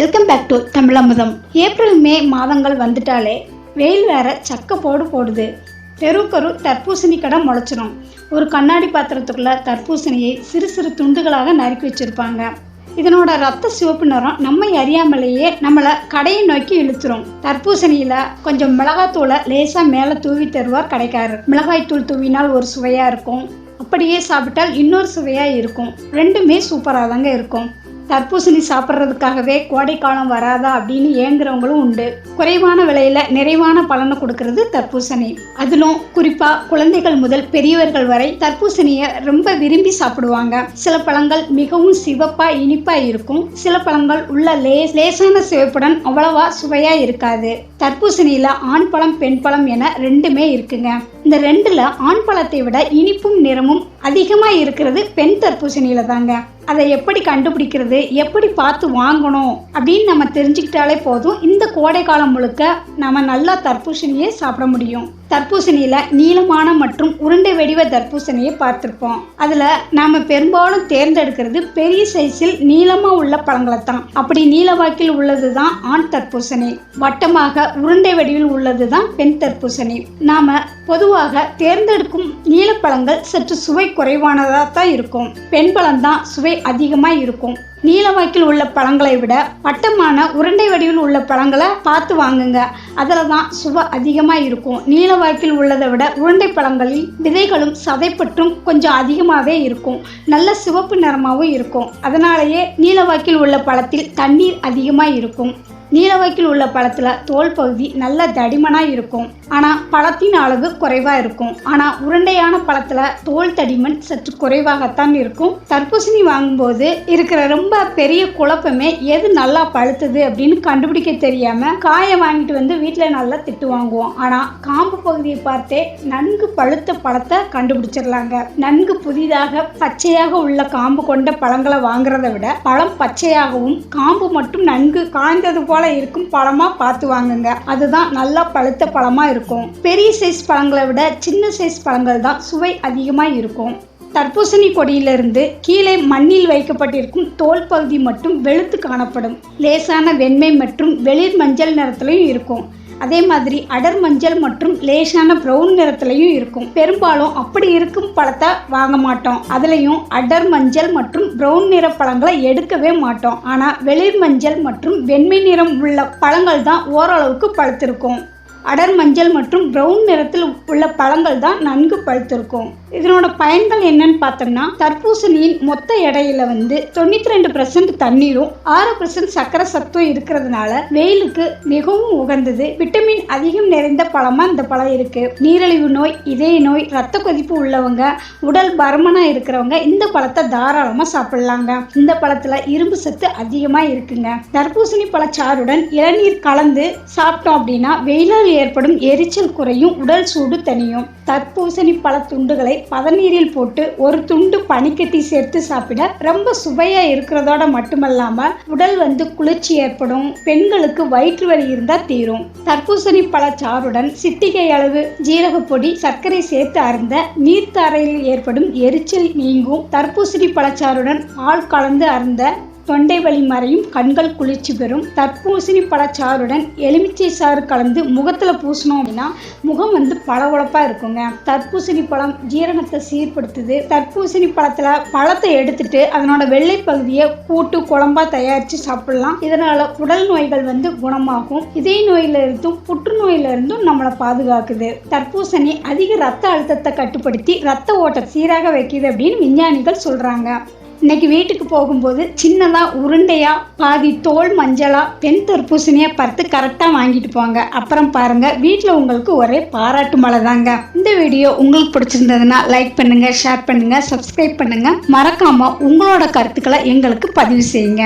Welcome back to Tamilamudham April May மாதங்கள் வந்துட்டாலே வெயில் வேற சக்க போடு போடுது. பெருக்கரு தர்பூசணி கடை முளைச்சிரும். ஒரு கண்ணாடி பாத்திரத்துக்குள்ள தர்பூசணியை சிறு சிறு துண்டுகளாக நறுக்கி வச்சிருப்பாங்க. இதனோட ரத்த சிவப்பு நிறம் நம்ம அறியாமலேயே நம்மளை கடையை நோக்கி இழுத்துரும். தர்பூசணியில கொஞ்சம் மிளகாத்தூளை லேசா மேலே தூவி தருவார் கடைக்காரர். மிளகாய் தூள் தூவினால் ஒரு சுவையா இருக்கும். அப்படியே சாப்பிட்டால் இன்னொரு சுவையா இருக்கும். ரெண்டுமே சூப்பராக தாங்க இருக்கும். தர்பூசணி சாப்பிட்றதுக்காகவே கோடைக்காலம் வராதா அப்படின்னு ஏங்குறவங்களும் உண்டு. குறைவான விலையில நிறைவான பலனை கொடுக்கறது தர்பூசணி. அதிலும் குறிப்பா குழந்தைகள் முதல் பெரியவர்கள் வரை தர்பூசணியை ரொம்ப விரும்பி சாப்பிடுவாங்க. சில பழங்கள் மிகவும் சிவப்பா இனிப்பா இருக்கும். சில பழங்கள் உள்ள லே லேசான சிவப்புடன் அவ்வளவா சுவையா இருக்காது. தர்பூசணியில் ஆண் பழம் பெண் பழம் என ரெண்டுமே இருக்குங்க. இந்த ரெண்டுல ஆண் பழத்தை விட இனிப்பும் நிறமும் அதிகமாக இருக்கிறது பெண் தர்பூசணியில தாங்க. அதை எப்படி கண்டுபிடிக்கிறது? எப்படி பார்த்து வாங்கணும்? அப்படின்னு நம்ம தெரிஞ்சுக்கிட்டாலே போதும். இந்த கோடை காலம் முழுக்க நம்ம நல்லா தர்பூசணியை சாப்பிட முடியும். தர்பூசணியில நீளமான மற்றும் உருண்டை வடிவ தர்பூசணியை பார்த்துருப்போம். அதுல நாம பெரும்பாலும் தேர்ந்தெடுக்கிறது பெரிய சைஸில் நீளமா உள்ள பழங்களை தான் அப்படி நீளவாக்கில் உள்ளது தான் ஆண் தர்பூசணி. வட்டமாக உருண்டை வடிவில் உள்ளது தான் பெண் தர்பூசணி. நாம் பொதுவாக தேர்ந்தெடுக்கும் நீலப்பழங்கள் சற்று சுவை குறைவானதாக தான் இருக்கும். பெண் பழம்தான் சுவை அதிகமாக இருக்கும். நீலவாக்கில் உள்ள பழங்களை விட வட்டமான உருண்டை வடிவில் உள்ள பழங்களை பார்த்து வாங்குங்க. அதில் தான் சுவை அதிகமாக இருக்கும். நீலவாக்கில் உள்ளதை விட உருண்டை பழங்களில் விதைகளும் சதைப்பற்றும் கொஞ்சம் அதிகமாகவே இருக்கும். நல்ல சிவப்பு நிறமாகவும் இருக்கும். அதனாலேயே நீலவாக்கில் உள்ள பழத்தில் தண்ணீர் அதிகமாக இருக்கும். நீலவாய்க்கில் உள்ள பழத்தில் தோல் பகுதி நல்ல தடிமனாக இருக்கும். ஆனால் பழத்தின் அளவு குறைவாக இருக்கும். ஆனால் உருண்டையான பழத்தில் தோல் தடிமன் சற்று குறைவாகத்தான் இருக்கும். தர்பூசணி வாங்கும்போது இருக்கிற ரொம்ப பெரிய குழப்பமே எது நல்லா பழுத்தது அப்படின்னு கண்டுபிடிக்க தெரியாமல் காயை வாங்கிட்டு வந்து வீட்டில் நல்லா திட்டு வாங்குவோம். ஆனால் காம்பு பகுதியை பார்த்தே நன்கு பழுத்த பழத்தை கண்டுபிடிச்சிடலாங்க. நன்கு புதிதாக பச்சையாக உள்ள காம்பு கொண்ட பழங்களை வாங்குறதை விட பழம் பச்சையாகவும் காம்பு மட்டும் நன்கு காய்ந்தது போல இருக்கும் பழமாக பார்த்து வாங்குங்க. அதுதான் நல்லா பழுத்த பழமாக இருக்கும். பெரிய சைஸ் பழங்களை விட சின்ன சைஸ் பழங்கள் தான் சுவை அதிகமாக இருக்கும். தர்பூசணி கொடியிலிருந்து கீழே மண்ணில் வைக்கப்பட்டிருக்கும் தோல் பகுதி மட்டும் வெளுத்து காணப்படும். லேசான வெண்மை மற்றும் வெளிர் மஞ்சள் நிறத்திலையும் இருக்கும். அதே மாதிரி அடர் மஞ்சள் மற்றும் லேசான ப்ரௌன் நிறத்துலையும் இருக்கும். பெரும்பாலும் அப்படி இருக்கும் பழத்தை வாங்க மாட்டோம். அதுலேயும் அடர் மஞ்சள் மற்றும் ப்ரௌன் நிற பழங்களை எடுக்கவே மாட்டோம். ஆனால் வெளிர் மஞ்சள் மற்றும் வெண்மை நிறம் உள்ள பழங்கள் தான் ஓரளவுக்கு பழுத்திருக்கும். அடர் மஞ்சள் மற்றும் ப்ரௌன் நிறத்தில் உள்ள பழங்கள் தான் நன்கு பழுத்திருக்கும். இதனோட பயன்கள் என்னன்னு பார்த்தோம்னா தர்பூசணியின் மொத்த எடையில வந்து தொண்ணூத்தி ரெண்டு பர்சன்ட் தண்ணீரும் ஆறு பர்சன்ட் சக்கரை சத்தும் இருக்கிறதுனால வெயிலுக்கு மிகவும் உகந்தது. விட்டமின் அதிகம் நிறைந்த பழமா இந்த பழம் இருக்கு. நீரிழிவு நோய் இதய நோய் ரத்த கொதிப்பு உள்ளவங்க உடல் பருமனா இருக்கிறவங்க இந்த பழத்தை தாராளமா சாப்பிடலாங்க. இந்த பழத்துல இரும்பு சத்து அதிகமா இருக்குங்க. தர்பூசணி பழச்சாறுடன் இளநீர் கலந்து சாப்பிட்டோம் அப்படின்னா வெயிலால் ஏற்படும் எரிச்சல் குறையும் உடல் சூடு தனியும் தர்பூசணி பல துண்டுகளை பதநீரில் போட்டு ஒரு துண்டு பனிக்கட்டி சேர்த்து சாப்பிட ரொம்ப சுவையா இருக்கிறதோட மட்டுமல்லாம உடல் வந்து குளிர்ச்சி ஏற்படும். பெண்களுக்கு வயிற்று வலி இருந்தா தீரும். தர்பூசணி பழச்சாறுடன் சிட்டிகை அளவு ஜீரகப்பொடி சர்க்கரை சேர்த்து அருந்த நீர்த்தாரையில் ஏற்படும் எரிச்சல் நீங்கும். தர்பூசணி பழச்சாறுடன் பால் கலந்து அருந்த தொண்டை வலி மறையும் கண்கள் குளிர்ச்சி பெறும். தர்பூசணி பழச்சாறுடன் எலுமிச்சை சாறு கலந்து முகத்தில் பூசணும் அப்படின்னா முகம் வந்து பளபளப்பாக இருக்குங்க. தர்பூசணி பழம் ஜீரணத்தை சீர்படுத்துது. தர்பூசணி பழத்தில் பழத்தை எடுத்துட்டு அதனோட வெள்ளை பகுதியை கூட்டு குழம்பா தயாரித்து சாப்பிடலாம். இதனால் உடல் நோய்கள் வந்து குணமாகும். இதய நோயிலிருந்தும் புற்றுநோயிலிருந்தும் நம்மளை பாதுகாக்குது. தர்பூசணி அதிக ரத்த அழுத்தத்தை கட்டுப்படுத்தி ரத்த ஓட்டம் சீராக வைக்குது அப்படின்னு விஞ்ஞானிகள் சொல்கிறாங்க இன்னைக்கு வீட்டுக்கு போகும்போது சின்னதா உருண்டையா பாதி தோல் மஞ்சளா பெண் தர்பூசணியா பார்த்து கரெக்டாக வாங்கிட்டு போங்க. அப்புறம் பாருங்க வீட்டில் உங்களுக்கு ஒரே பாராட்டு மழை தாங்க. இந்த வீடியோ உங்களுக்கு பிடிச்சிருந்ததுன்னா லைக் பண்ணுங்க ஷேர் பண்ணுங்க சப்ஸ்கிரைப் பண்ணுங்க. மறக்காம உங்களோட கருத்துக்களை எங்களுக்கு பதிவு செய்யுங்க.